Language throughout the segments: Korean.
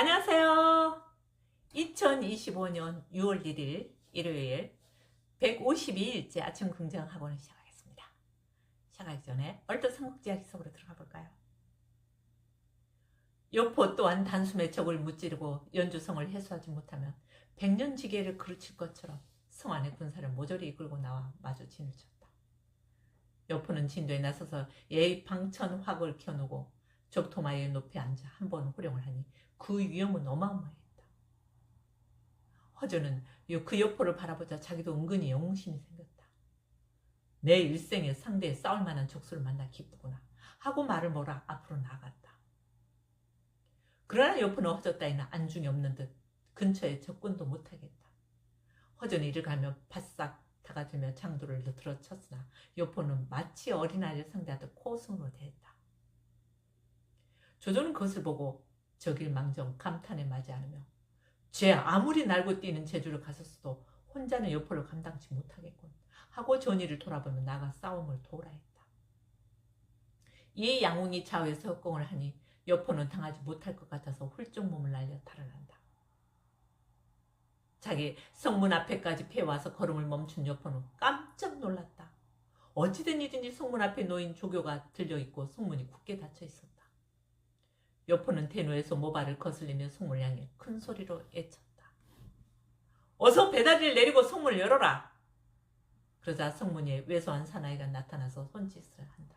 안녕하세요. 2025년 6월 1일 일요일 152일째 아침 긍정 학원을 시작하겠습니다. 시작하기 전에 얼뜻 삼국지약 속으로 들어가 볼까요? 여포 또한 단숨에 적을 무찌르고 연주성을 해소하지 못하면 백년지계를 그르칠 것처럼 성 안의 군사를 모조리 이끌고 나와 마주 진을 쳤다. 여포는 진도에 나서서 예방천 화을 켜놓고 적토마의 높이 앉아 한 번 호령을 하니 그 위험은 어마어마했다. 허저는 그 여포를 바라보자 자기도 은근히 영웅심이 생겼다. 내 일생에 상대에 싸울 만한 적수를 만나 기쁘구나 하고 말을 몰아 앞으로 나아갔다. 그러나 여포는 허저 따위는 안중이 없는 듯 근처에 접근도 못하겠다. 허전이 이를 가며 바싹 다가들며 장도를 들어쳤으나 여포는 마치 어린아이를 상대하듯 코승으로 대했다. 조조는 그것을 보고 저길 망정 감탄에 맞지 않으며 쟤 아무리 날고 뛰는 제주를 갔었어도 혼자는 여포를 감당치 못하겠군 하고 전이를 돌아보며 나가 싸움을 도우라 했다. 이에 양웅이 좌우에서 협공을 하니 여포는 당하지 못할 것 같아서 훌쩍 몸을 날려 달아난다. 자기 성문 앞에까지 패와서 걸음을 멈춘 여포는 깜짝 놀랐다. 어찌된 일인지 성문 앞에 놓인 조교가 들려있고 성문이 굳게 닫혀 있었다. 여포는 대노에서 모발을 거슬리며 성문을 향해 큰 소리로 애쳤다. 어서 배다리를 내리고 성문을 열어라. 그러자 성문에 왜소한 사나이가 나타나서 손짓을 한다.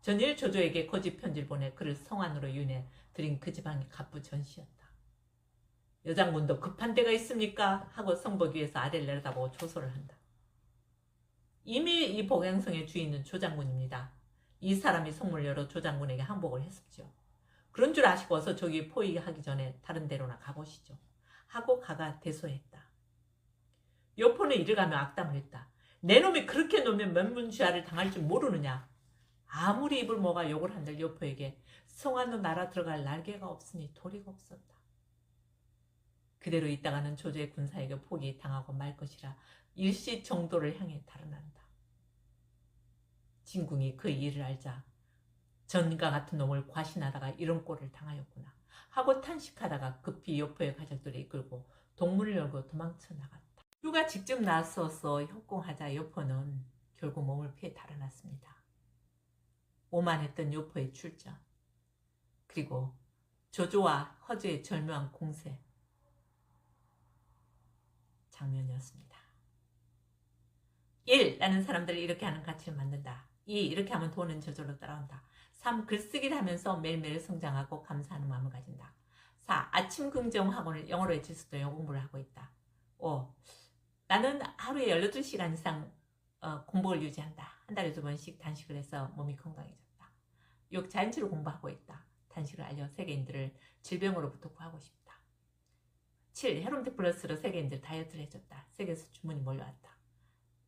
전일 조조에게 거짓 편지를 보내 그를 성 안으로 유인해 들인 그 지방이 갑부 전시였다. 여장군도 급한 데가 있습니까? 하고 성복 위에서 아래를 내려다보고 조소를 한다. 이미 이 복양성의 주인은 조장군입니다. 이 사람이 성문을 열어 조장군에게 항복을 했었죠. 그런 줄 아시고 어서 저기 포위하기 전에 다른 데로나 가보시죠. 하고 가가 대소했다. 여포는 이를 가며 악담을 했다. 내 놈이 그렇게 놓으면 면문쥐하를 당할 줄 모르느냐. 아무리 입을 모가 욕을 한들 여포에게 성안으로 날아 들어갈 날개가 없으니 도리가 없었다. 그대로 있다가는 조조의 군사에게 포기 당하고 말 것이라 일시 정도를 향해 달아난다. 진궁이 그 일을 알자 전과 같은 놈을 과신하다가 이런 꼴을 당하였구나 하고 탄식하다가 급히 여포의 가족들을 이끌고 동문을 열고 도망쳐 나갔다. 휴가 직접 나서서 협공하자 여포는 결국 몸을 피해 달아났습니다. 오만했던 여포의 출전 그리고 조조와 허즈의 절묘한 공세 장면이었습니다. 1. 나는 사람들을 이렇게 하는 가치를 만든다. 2. 이렇게 하면 돈은 저절로 따라온다. 3. 글쓰기를 하면서 매일매일 성장하고 감사하는 마음을 가진다. 4. 아침 긍정 학원을 영어로 해칠 수도 영어 공부를 하고 있다. 5. 나는 하루에 18시간 이상 어, 공복을 유지한다. 한 달에 두 번씩 단식을 해서 몸이 건강해졌다. 6. 자연치료 공부하고 있다. 단식을 알려 세계인들을 질병으로부터 구하고 싶다. 7. 헤롬텍 플러스로 세계인들 다이어트를 해줬다. 세계에서 주문이 몰려왔다.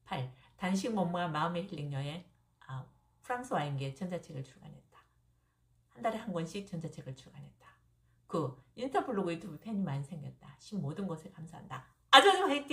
8. 단식 몸과 마음의 힐링 여행 아, 프랑스 와인기의 전자책을 출간했다. 한 달에 한 권씩 전자책을 출간했다. 9. 인스타 블로그 유튜브 팬이 많이 생겼다. 10. 모든 것에 감사한다. 아주 화이팅!